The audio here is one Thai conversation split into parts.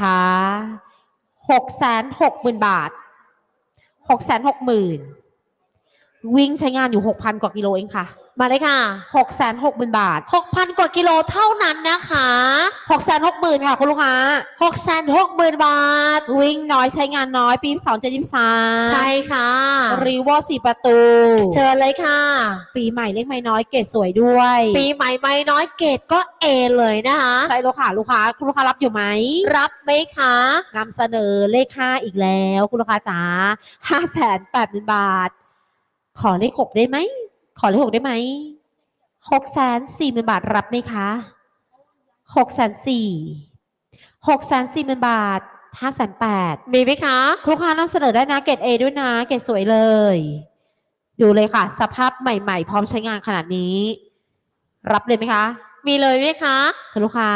ค่ะหกแสนหกหมื่นบาทหกแสนหกหมื่น วิ่งใช้งานอยู่หกพันกว่ากิโลเองค่ะ มาเลยค่ะหกแสนหกหมื่นบาท 6,000 กว่ากิโลเท่านั้นนะคะหกแสนหกหมื่นค่ะ คุณลูกค้า 660,000 บาท วิ่งน้อยใช้งานน้อย ปีสองเจ็ดยี่สามใช่ค่ะรีวอสี่ประตู เชิญเลยค่ะ ปีใหม่เลขไม่น้อยเกรดสวยด้วย ปีใหม่ไม่น้อยเกรดก็ A เลยนะคะ ใช่ลูกค้าลูกค้าคุณลูกค้ารับอยู่ไหม รับไหมคะนำเสนอเลขห้าอีกแล้ว คุณลูกค้าจ๋าห้าแสนแปดหมื่นบาท ขอเลขหกได้ไหม ขอเลขหกได้ไหมหกแสนสี่หมื่นบาทรับไหมคะหกแสนสี่หกแสนสี่หมื่นบาทห้าแสนแปดมีไหมคะลูกค้านำเสนอได้นะเกรดเอด้วยนะ เกรดสวยเลย ดูเลยค่ะ สภาพใหม่ๆ พร้อมใช้งานขนาดนี้ รับเลยไหมคะ มีเลยไหมคะคุณลูกค้า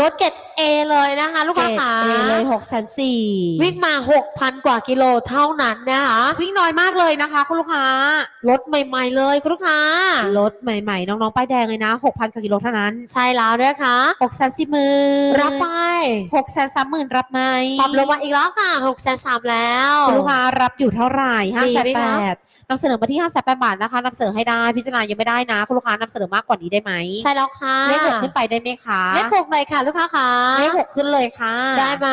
รถเกรด A เลยนะคะ ลูกเกรค้าดขาเอเลยหกแสนสี่วิ่งมา6,000กว่ากิโลเท่านั้นนะคะวิ่งน้อยมากเลยนะคะ คุณลูกค้ารถใหม่ ๆ เลยคุณลูกค้ารถใหม่ๆ น้องๆป้ายแดงเลยนะหกพันกว่ากิโลเท่านั้น ใช่แล้วนะคะหกแสนสี่หมื่นรับไปหกแสนสามหมื่นรับไหมปรับลงมาอีกแล้วค่ะ6 3 0 0แล้วคุณลูกค้ารับอยู่เท่าไหร่ห้ามีแสนไหมแปคะดนำเสนอมาที่ห้าแสนแปดบาทนะคะนำเสนอให้ได้พิจารณายังไม่ได้นะ คุณลูกค้านำเสนอมากกว่านี้ได้ไหมใช่แล้วค่ะเลขหกขึ้นไปได้ไหมคะเลขหกเลยค่ะลูกค้าขาเลขหกขึ้นเลยค่ะ ได้ไหม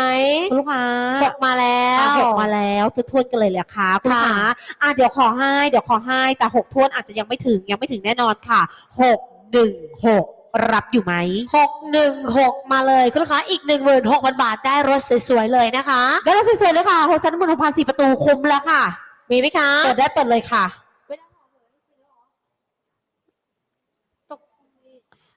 คุณลูกค้าหกมาแล้วอะหกมาแล้วทวนๆกันเลยแหละค่ะคุณลูกค่ะค้าอะเดี๋ยวขอให้เดี๋ยวขอให้แต่หกทวนอาจจะยังไม่ถึงยังไม่ถึงแน่นอนค่ะหกหนึ่งหกรับอยู่ไหมหกหนึ่งหกมาเลยคุณลูกค้าอีกหนึ่งหมื่นหกพันบาทได้รถสวยๆเลยนะคะ ได้แล้วสวยๆเลยค่ะหกแสนหมื่นหกพันสี่ประตูคุ้มแล้วค่ะ มีไหมคะเปิดได้เปิดเลยค่ะ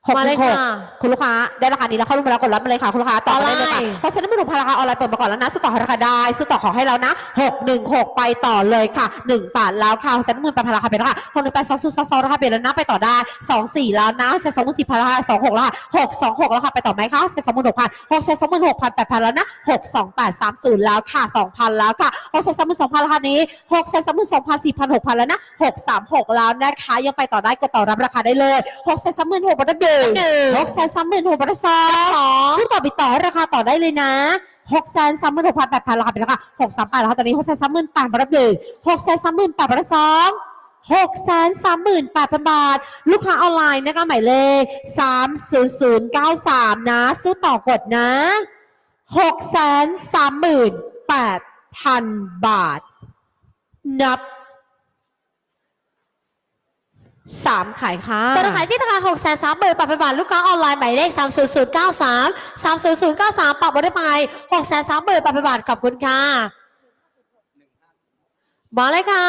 หกมาหเลนึ่ยงหกค่ะคุณลูกค้าได้ราคานี้แล้วเข้าร่วมมาแล้วกดรับมาเลยค่ะคุณลูกค้าต่อมาได้เลยค่ะออนไลน์ เพราะฉะนั้นไม่ถูกพาราคาออนไลน์เปิดมาก่อนแล้วนะซื้อต่อราคาได้ซื้อต่อขอให้แล้วนะหกหนึ่งหกไปต่อเลยค่ะหนึ่งบาทแล้วค่ะฉันหมื่นแปดพันราคาเป็นราคาหกหนึ่งแปดสองศูนย์สองสองราคาเปลี่ยนแล้วนะไปต่อได้สองสี่แล้วนะใช้สองหมื่นสี่พันราคาสองหกแล้วค่ะหกสองหกแล้วค่ะไปต่อไหมคะใช้สองหมื่นหกพันหกใช้สองหมื่นหกพันแปดพันแล้วนะหกสองแปดสามศูนย์แล้วค่ะสองพันแล้วค่ะหกใช้สองหมื่นสองพันราคานี้หกใช้สองหมื่นสองพันสี่พันหกพันแล้วนะหกสามหกแล้วนะคะยังไปต่อได้กดต่อรับราคาได้เลยหกใช้สองหมื่นหกพันหนึ่งหนึ่งหกแสนสามหมื่นหกพันสองสองซื้อต่อไปต่อให้ราคาต่อได้เลยนะหกแสนสามหมื่นหกพันแปดพันราคาเป็นราคาหกสามแปดแล้วค่ะตอนนี้หกแสนสามหมื่นแปดพันรับหนึ่งหกแสนสามหมื่นแปดพันสองหกแสนสามหมื่นแปดพันบาท ลูกค้าออนไลน์นะคะหมายเลขสามศูนย์ศูนย์เก้าสามนะซื้อต่อกดนะหกแสนสามหมื่นแปดพันบาท นับ 3 ขายค่ะตัวขายที่ราคา6 3 0 0 0 0ปรับไปบาทลูกค้าออนไลน์หมายเลข 30093 30093 ปรับมาได้ไป6 3 0 0 0 0ปรับไปบาทขอบคุณค่ะมาเลยค่ะ